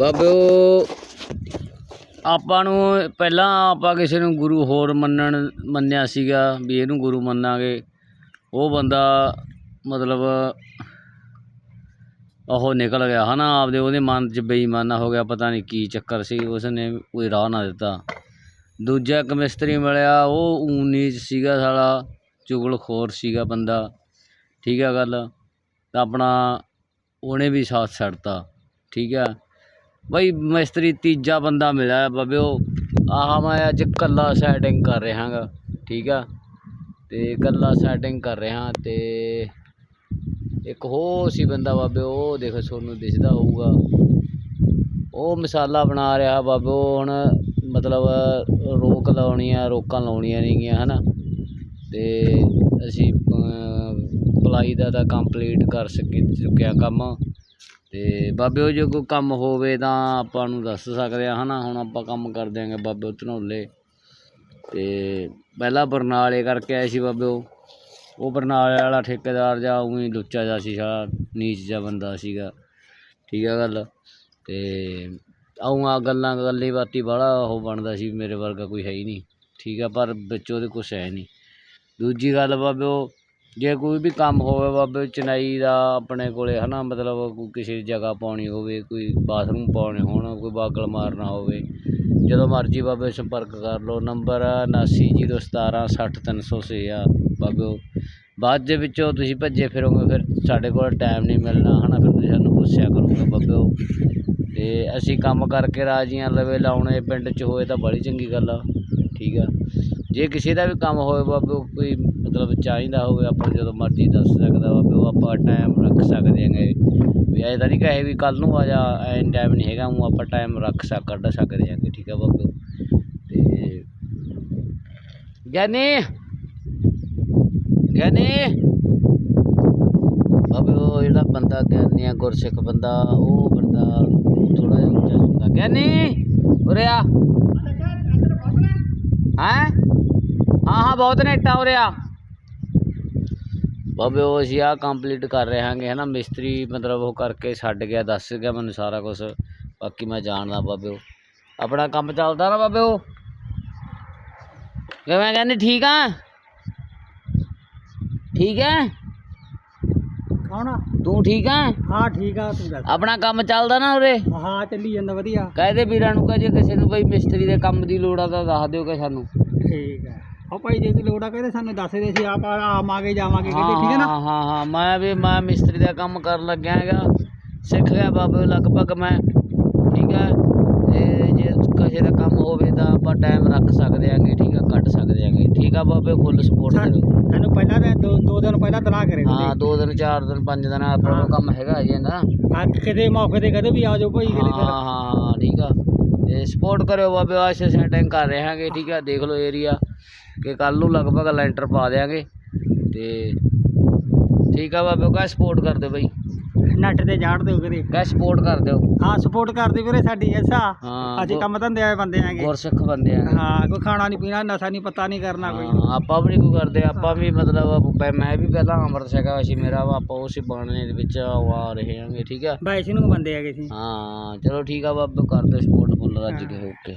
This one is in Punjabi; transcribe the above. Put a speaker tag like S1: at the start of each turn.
S1: ਬਾਬਿਓ ਆਪਾਂ ਨੂੰ ਪਹਿਲਾਂ ਆਪਾਂ ਕਿਸੇ ਨੂੰ ਗੁਰੂ ਹੋਰ ਮੰਨਣ ਮੰਨਿਆ ਸੀਗਾ ਵੀ ਇਹਨੂੰ ਗੁਰੂ ਮੰਨਾਂਗੇ। ਉਹ ਬੰਦਾ ਮਤਲਬ ਉਹ ਨਿਕਲ ਗਿਆ ਹੈ ਨਾ ਆਪਦੇ ਉਹਦੇ ਮਨ 'ਚ ਬੇਈਮਾਨਾ ਹੋ ਗਿਆ, ਪਤਾ ਨਹੀਂ ਕੀ ਚੱਕਰ ਸੀ ਉਸ ਨੇ ਕੋਈ ਰਾਹ ਨਾ ਦਿੱਤਾ। ਦੂਜਾ ਇੱਕ ਮਿਸਤਰੀ ਮਿਲਿਆ, ਉਹ ਊਨੀ 'ਚ ਸੀਗਾ ਸਾਲਾ, ਚੁਗਲਖੋਰ ਸੀਗਾ ਬੰਦਾ, ਠੀਕ ਆ ਗੱਲ? ਤਾਂ ਆਪਣਾ ਉਹਨੇ ਵੀ ਸਾਥ ਛੱਡਤਾ, ਠੀਕ ਆ? ਬਈ ਮਿਸਤਰੀ ਤੀਜਾ ਬੰਦਾ ਮਿਲਿਆ ਬਾਬਿਓ। ਆਹ ਮੈਂ ਅੱਜ ਇਕੱਲਾ ਸੈਟਿੰਗ ਕਰ ਰਿਹਾ ਗਾ ਠੀਕ ਆ? ਅਤੇ ਇਕੱਲਾ ਸੈਟਿੰਗ ਕਰ ਰਿਹਾ ਅਤੇ ਇੱਕ ਹੋਰ ਸੀ ਬੰਦਾ ਬਾਬੇ ਉਹ ਦੇਖੋ ਤੁਹਾਨੂੰ ਦਿਸਦਾ ਹੋਊਗਾ। ਉਹ ਮਸਾਲਾ ਬਣਾ ਰਿਹਾ ਬਾਬੇ ਉਹ ਹੁਣ ਮਤਲਬ ਰੋਕ ਲਾਉਣੀ ਆ ਰੋਕਾਂ ਲਾਉਣੀਆਂ ਨੇਗੀਆਂ ਹਨਾ? ਤੇ ਅਸੀਂ ਪਲਾਈ ਦਾ ਤਾਂ ਕੰਪਲੀਟ ਕਰ ਸਕੇ, ਚੁੱਕਿਆ ਕੰਮ। ਅਤੇ ਬਾਬੇ ਉਹ ਜੇ ਕੋਈ ਕੰਮ ਹੋਵੇ ਤਾਂ ਆਪਾਂ ਨੂੰ ਦੱਸ ਸਕਦੇ ਆ ਨਾ ਹੁਣ ਆਪਾਂ ਕੰਮ ਕਰ ਦਿਆਂਗੇ ਬਾਬੇ ਧਨੋਲੇ। ਅਤੇ ਪਹਿਲਾਂ ਬਰਨਾਲੇ ਕਰਕੇ ਆਏ ਸੀ ਬਾਬੇ ਉਹ। ਉਹ ਬਰਨਾਲੇ ਵਾਲਾ ਠੇਕੇਦਾਰ ਜਾਂ ਉਹੀ ਲੁੱਚਾ ਜਿਹਾ ਸੀ ਸਾਲਾ ਨੀਚ ਜਿਹਾ ਬੰਦਾ ਸੀਗਾ। ਠੀਕ ਆ ਗੱਲ? ਅਤੇ ਆਉਂ ਆ ਗੱਲਾਂ ਗੱਲੀ ਬਾਤੀ ਬਾਹਲਾ ਉਹ ਬਣਦਾ ਸੀ, ਮੇਰੇ ਵਰਗਾ ਕੋਈ ਹੈ ਹੀ ਨਹੀਂ। ਠੀਕ ਆ, ਪਰ ਵਿੱਚ ਉਹਦੇ ਕੁਛ ਹੈ ਨਹੀਂ। ਦੂਜੀ ਗੱਲ ਬਾਬੇ ਉਹ ਜੇ ਕੋਈ ਵੀ ਕੰਮ ਹੋਵੇ ਬਾਬੇ, ਚਨਾਈ ਦਾ ਆਪਣੇ ਕੋਲ ਹੈ ਨਾ ਮਤਲਬ ਕੋਈ ਕਿਸੇ ਜਗ੍ਹਾ ਪਾਉਣੀ ਹੋਵੇ, ਕੋਈ ਬਾਥਰੂਮ ਪਾਉਣੇ ਹੋਣ, ਕੋਈ ਬਾਗਲ ਮਾਰਨਾ ਹੋਵੇ, ਜਦੋਂ ਮਰਜ਼ੀ ਬਾਬੇ ਸੰਪਰਕ ਕਰ ਲਓ। ਨੰਬਰ ਉਨਾਸੀ ਜੀਰੋ ਸਤਾਰਾਂ ਸੱਠ ਤਿੰਨ ਸੌ ਛੇ ਆ। ਬਾਬੇ ਉਹ ਬਾਅਦ ਦੇ ਵਿੱਚੋਂ ਤੁਸੀਂ ਭੱਜੇ ਫਿਰੋਗੇ, ਫਿਰ ਸਾਡੇ ਕੋਲ ਟਾਈਮ ਨਹੀਂ ਮਿਲਣਾ ਹੈ ਨਾ ਫਿਰ ਤੁਸੀਂ ਸਾਨੂੰ ਪੁੱਛਿਆ ਕਰੋਗੇ ਬਾਬੇ। ਉਹ ਤੇ ਅਸੀਂ ਕੰਮ ਕਰਕੇ ਰਾਜੀਆਂ ਲਵੇ, ਲਾਉਣੇ ਪਿੰਡ 'ਚ ਹੋਏ ਤਾਂ ਬੜੀ ਚੰਗੀ ਗੱਲ ਆ, ਠੀਕ ਆ। ਜੇ ਕਿਸੇ ਦਾ ਵੀ ਕੰਮ ਹੋਵੇ ਬਾਬੇ, ਕੋਈ ਮਤਲਬ ਚਾਹੀਦਾ ਹੋਵੇ, ਆਪਾਂ ਜਦੋਂ ਮਰਜ਼ੀ ਦੱਸ ਸਕਦਾ ਬਾਬੇ ਉਹ ਆਪਾਂ ਟਾਈਮ ਰੱਖ ਸਕਦੇ ਹੈਗੇ। ਵੀ ਐਂ ਤਾਂ ਨਹੀਂ ਕਹੇ ਵੀ ਕੱਲ ਨੂੰ ਆ ਜਾ, ਐਂ ਟਾਈਮ ਨਹੀਂ ਹੈਗਾ ਉਹ ਆਪਾਂ ਟਾਈਮ ਰੱਖ ਸਕ, ਕੱਢ ਸਕਦੇ ਹੈਗੇ, ਠੀਕ ਆ ਬਾਬੇ ਤੇ ਗਿਆਨੀ! ਗਿਆਨੀ! ਬਾਬੇ ਉਹ ਜਿਹੜਾ ਬੰਦਾ ਗਿਆਨੀ ਆ, ਗੁਰਸਿੱਖ ਬੰਦਾ, ਉਹ ਬੰਦਾ ਥੋੜਾ ਜਿਹਾ ਉੱਚਾ ਹੁੰਦਾ ਗਿਆਨੀ! ਉਰੇ ਆ। ਹੈਂ? ਹਾਂ ਹਾਂ, ਬਹੁਤ ਨੇ ਇੱਟਾਂ ਉਰੇ ਆ। ਬਾਬੇ ਉਹ ਅਸੀਂ ਆ ਕੰਪਲੀਟ ਕਰ ਰਹੇ ਹਾਂਗੇ ਹੈ ਨਾ ਮਿਸਤਰੀ ਮਤਲਬ ਉਹ ਕਰਕੇ ਛੱਡ ਗਿਆ ਦੱਸ ਗਿਆ ਮੈਨੂੰ ਸਾਰਾ ਕੁਝ ਬਾਕੀ ਮੈਂ ਜਾਣਦਾ ਬਾਬੇ ਉਹ। ਆਪਣਾ ਕੰਮ ਚੱਲਦਾ ਨਾ ਬਾਬੇ ਉਹ? ਕਿਵੇਂ ਕਹਿੰਦੇ ਠੀਕ ਆ? ਠੀਕ ਹੈ
S2: ਕੌਣ?
S1: ਤੂੰ ਠੀਕ ਆ
S2: ਹਾਂ ਠੀਕ ਆ ਤੂੰ ਦੱਸ।
S1: ਆਪਣਾ ਕੰਮ ਚੱਲਦਾ ਨਾ ਉਰੇ?
S2: ਹਾਂ ਚੱਲੀ ਜਾਂਦਾ ਵਧੀਆ।
S1: ਕਹਦੇ ਵੀਰਾਂ ਨੂੰ ਕਹੇ ਜੇ ਕਿਸੇ ਨੂੰ ਬਈ ਮਿਸਤਰੀ ਦੇ ਕੰਮ ਦੀ ਲੋੜ ਆ ਤਾਂ ਦੱਸ ਦਿਓ ਕਿ ਸਾਨੂੰ
S2: ਠੀਕ ਹੈ ਉਹ ਭਾਈ ਜੇ ਕੋਈ ਲੋੜ ਆ ਕਹਿੰਦੇ ਸਾਨੂੰ ਦੱਸ ਦੇ ਸੀ ਆਪ ਆਵਾਂਗੇ ਜਾਵਾਂਗੇ ਕਹਿੰਦੇ ਠੀਕ ਹੈ ਨਾ?
S1: ਹਾਂ ਹਾਂ ਹਾਂ ਮੈਂ ਵੀ ਮੈਂ ਮਿਸਤਰੀ ਦਾ ਕੰਮ ਕਰਨ ਲੱਗਿਆ ਹੈਗਾ। ਸਿੱਖ ਗਿਆ ਬਾਬੇ ਲਗਭਗ ਮੈਂ ਠੀਕ ਹੈ? ਤੇ ਜੇ ਕਿਸੇ ਦਾ ਕੰਮ ਹੋਵੇ ਤਾਂ ਆਪਾਂ ਟਾਈਮ ਰੱਖ ਸਕਦੇ ਆਂਗੇ ਠੀਕ ਆ ਕੱਢ ਸਕਦੇ ਆਂਗੇ ਠੀਕ ਆ ਬਾਬੇ ਫੁੱਲ ਸਪੋਰਟ ਕਰੋ।
S2: ਸਾਨੂੰ ਪਹਿਲਾਂ ਤਾਂ ਦੋ ਦੋ ਦਿਨ ਪਹਿਲਾਂ ਤਲਾ ਕਰੇ
S1: ਹਾਂ ਦੋ ਦਿਨ ਚਾਰ ਦਿਨ ਪੰਜ ਦਿਨ ਆਪਣਾ
S2: ਹਾਂ।
S1: ਕੰਮ ਹੈਗਾ ਜੀ ਨਾ।
S2: ਹਾਂ ਕਿਤੇ ਮੌਕੇ ਤੇ ਕਦੇ ਵੀ ਆ ਜਾਓ ਭਾਈ
S1: ਹਾਂ
S2: ਕਿਤੇ
S1: ਹਾਂ ਹਾਂ ਠੀਕ ਆ। ਤੇ ਸਪੋਰਟ ਕਰਿਓ ਬਾਬੇ ਆਸ਼ੇ ਸੈਟਿੰਗ ਕਰ ਰਹੇ ਹਾਂਗੇ ਠੀਕ ਆ? ਦੇਖ ਲਓ ਏਰੀਆ ਕਿ ਕੱਲ ਨੂੰ ਲਗਭਗ ਲੈਂਟਰ ਪਾ ਦੇਾਂਗੇ ਤੇ ਠੀਕ ਆ ਬਾਬੇ ਕਾ ਸਪੋਰਟ ਕਰ ਦਿਓ ਬਈ।
S2: ਨੱਟ ਤੇ ਝਾੜ ਦਿਓ ਕਦੇ
S1: ਕਾ ਸਪੋਰਟ ਕਰ ਦਿਓ।
S2: ਹਾਂ ਸਪੋਰਟ ਕਰਦੇ ਵੀਰੇ ਸਾਡੀ ਐਸਾ।
S1: ਹਾਂ
S2: ਅਸੀਂ ਕੰਮ ਧੰਦੇ ਆਏ ਬੰਦੇ ਆਂਗੇ
S1: ਗੁਰਸਿੱਖ ਬੰਦੇ ਆ।
S2: ਹਾਂ ਕੋਈ ਖਾਣਾ ਨਹੀਂ ਪੀਣਾ ਨਸ਼ਾ ਨਹੀਂ ਪਤਾ ਨਹੀਂ ਕਰਨਾ ਕੋਈ।
S1: ਹਾਂ, ਆਪਾਂ ਵੀ ਨਹੀਂ ਕੋਈ ਕਰਦੇ ਆਪਾਂ ਵੀ ਮਤਲਬ ਪੈ- ਮੈਂ ਵੀ ਪਹਿਲਾਂ ਅੰਮ੍ਰਿਤ ਛਕਿਆ ਸੀ ਮੇਰਾ ਵਾ ਆਪਾਂ ਉਸੇ ਬਾਣੇ ਦੇ ਵਿੱਚ ਆ ਰਹੇ ਹਾਂਗੇ ਠੀਕ ਆ?
S2: ਵੈਸੇ ਨੂੰ ਬੰਦੇ ਆਗੇ ਸੀ।
S1: ਹਾਂ ਚਲੋ ਠੀਕ ਆ ਬਾਬੇ ਕਰਦੇ ਸਪੋਰਟ ਫੁੱਲ ਰੱਜ ਕੇ ਓਕੇ